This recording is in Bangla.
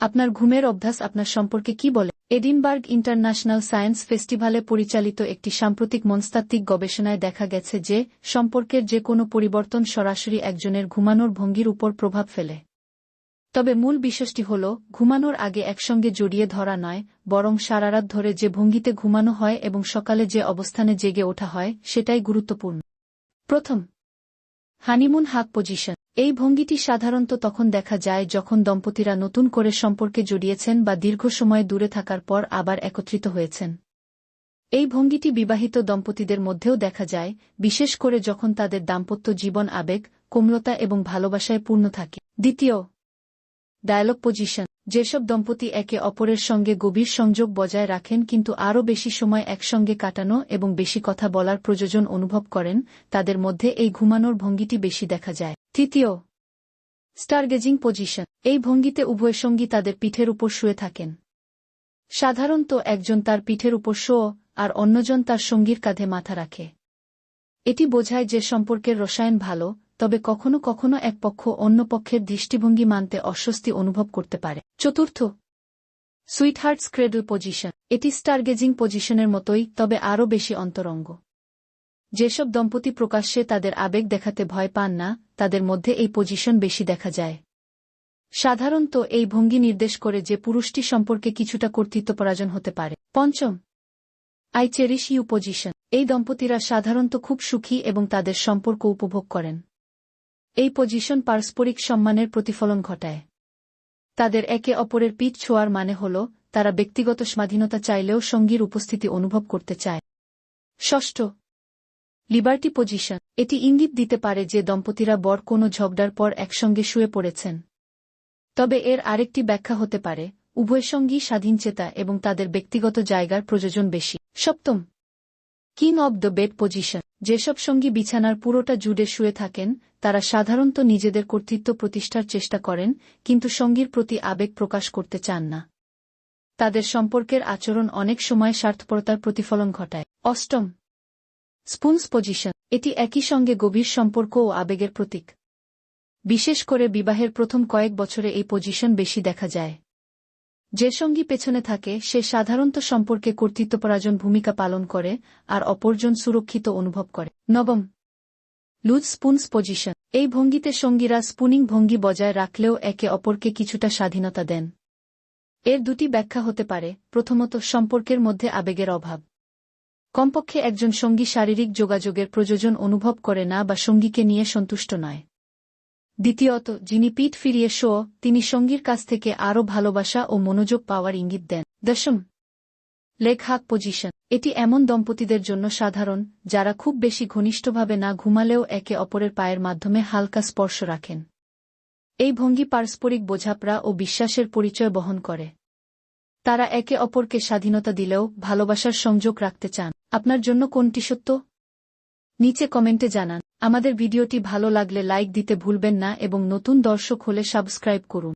আপনার ঘুমের অভ্যাস আপনার সম্পর্কে কি বলে? এডিনবার্গ ইন্টারন্যাশনাল সায়েন্স ফেস্টিভ্যালে পরিচালিত একটি সাম্প্রতিক মনস্তাত্ত্বিক গবেষণায় দেখা গেছে যে, সম্পর্কের যে কোনো পরিবর্তন সরাসরি একজনের ঘুমানোর ভঙ্গির উপর প্রভাব ফেলে। তবে মূল বিষয়টি হল, ঘুমানোর আগে একসঙ্গে জড়িয়ে ধরা নয়, বরং সারারাত ধরে যে ভঙ্গিতে ঘুমানো হয় এবং সকালে যে অবস্থানে জেগে ওঠা হয়, সেটাই গুরুত্বপূর্ণ। প্রথম, হানিমুন হাক পজিশন। এই ভঙ্গিটি সাধারণত তখন দেখা যায় যখন দম্পতিরা নতুন করে সম্পর্কে জড়িয়েছেন বা দীর্ঘ সময় দূরে থাকার পর আবার একত্রিত হয়েছেন। এই ভঙ্গিটি বিবাহিত দম্পতিদের মধ্যেও দেখা যায়, বিশেষ করে যখন তাদের দাম্পত্য জীবন আবেগ, কোমলতা এবং ভালোবাসায় পূর্ণ থাকে। দ্বিতীয়, ডায়ালগ পজিশন। যেসব দম্পতি একে অপরের সঙ্গে গভীর সংযোগ বজায় রাখেন কিন্তু আরও বেশি সময় একসঙ্গে কাটানো এবং বেশি কথা বলার প্রয়োজন অনুভব করেন, তাদের মধ্যে এই ঘুমানোর ভঙ্গিটি বেশি দেখা যায়। তৃতীয় স্টারগেজিং পজিশন। এই ভঙ্গিতে উভয় সঙ্গী তাদের পিঠের উপর শুয়ে থাকেন। সাধারণত একজন তার পিঠের উপর শো আর অন্যজন তার সঙ্গীর কাঁধে মাথা রাখে। এটি বোঝায় যে সম্পর্কের রসায়ন ভালো, তবে কখনো কখনো এক পক্ষ অন্য পক্ষের দৃষ্টিভঙ্গি মানতে অস্বস্তি অনুভব করতে পারে। চতুর্থ, সুইটহার্টস ক্রেডল পজিশন। এটি স্টারগেজিং পজিশনের মতোই, তবে আরও বেশি অন্তরঙ্গ। যেসব দম্পতি প্রকাশ্যে তাদের আবেগ দেখাতে ভয় পান না তাদের মধ্যে এই পজিশন বেশি দেখা যায়। সাধারণত এই ভঙ্গি নির্দেশ করে যে পুরুষটি সম্পর্কে কিছুটা কর্তৃত্ব পরাজন হতে পারে। পঞ্চম আই চেরিশ ইউ পজিশন এই দম্পতিরা সাধারণত খুব সুখী এবং তাদের সম্পর্ক উপভোগ করেন। এই পজিশন পারস্পরিক সম্মানের প্রতিফলন ঘটায়। তাদের একে অপরের পিঠ ছোঁয়ার মানে হল, তারা ব্যক্তিগত স্বাধীনতা চাইলেও সঙ্গীর উপস্থিতি অনুভব করতে চায়। ষষ্ঠ লিবার্টি পজিশন এটি ইঙ্গিত দিতে পারে যে দম্পতিরা বর কোনো ঝগড়ার পর একসঙ্গে শুয়ে পড়েছেন। তবে এর আরেকটি ব্যাখ্যা হতে পারে, উভয় সঙ্গী স্বাধীনচেতা এবং তাদের ব্যক্তিগত জায়গার প্রয়োজন বেশি। সপ্তম। King of the bed position যেসব সঙ্গী বিছানার পুরোটা জুড়ে শুয়ে থাকেন, তারা সাধারণত নিজেদের কর্তৃত্ব প্রতিষ্ঠার চেষ্টা করেন, কিন্তু সঙ্গীর প্রতি আবেগ প্রকাশ করতে চান না। তাদের সম্পর্কের আচরণ অনেক সময় স্বার্থপরতার প্রতিফলন ঘটায়। অষ্টম। স্পুন্স পজিশন এটি একই সঙ্গে গভীর সম্পর্ক ও আবেগের প্রতীক। বিশেষ করে বিবাহের প্রথম কয়েক বছরে এই পজিশন বেশি দেখা যায়। যে সঙ্গী পেছনে থাকে, সে সাধারণত সম্পর্কে কর্তৃত্বপরাজন ভূমিকা পালন করে আর অপরজন সুরক্ষিত অনুভব করে। নবম, লুজ স্পুনস পজিশন। এই ভঙ্গিতে সঙ্গীরা স্পুনিং ভঙ্গি বজায় রাখলেও একে অপরকে কিছুটা স্বাধীনতা দেন। এর দুটি ব্যাখ্যা হতে পারে, প্রথমত সম্পর্কের মধ্যে আবেগের অভাব। কমপক্ষে একজন সঙ্গী শারীরিক যোগাযোগের প্রয়োজন অনুভব করে না বা সঙ্গীকে নিয়ে সন্তুষ্ট নয়। দ্বিতীয়ত, যিনি পিঠ ফিরিয়ে শো, তিনি সঙ্গীর কাছ থেকে আরও ভালোবাসা ও মনোযোগ পাওয়ার ইঙ্গিত দেন। দশম, লেগ হাক পজিশন। এটি এমন দম্পতিদের জন্য সাধারণ, যারা খুব বেশি ঘনিষ্ঠভাবে না ঘুমালেও একে অপরের পায়ের মাধ্যমে হালকা স্পর্শ রাখেন। এই ভঙ্গি পারস্পরিক বোঝাপড়া ও বিশ্বাসের পরিচয় বহন করে। তারা একে অপরকে স্বাধীনতা দিলেও ভালোবাসার সংযোগ রাখতে চান। আপনার জন্য কোনটি সত্য? নিচে কমেন্টে জানান। আমাদের ভিডিওটি ভালো লাগলে লাইক দিতে ভুলবেন না এবং নতুন দর্শক হলে সাবস্ক্রাইব করুন।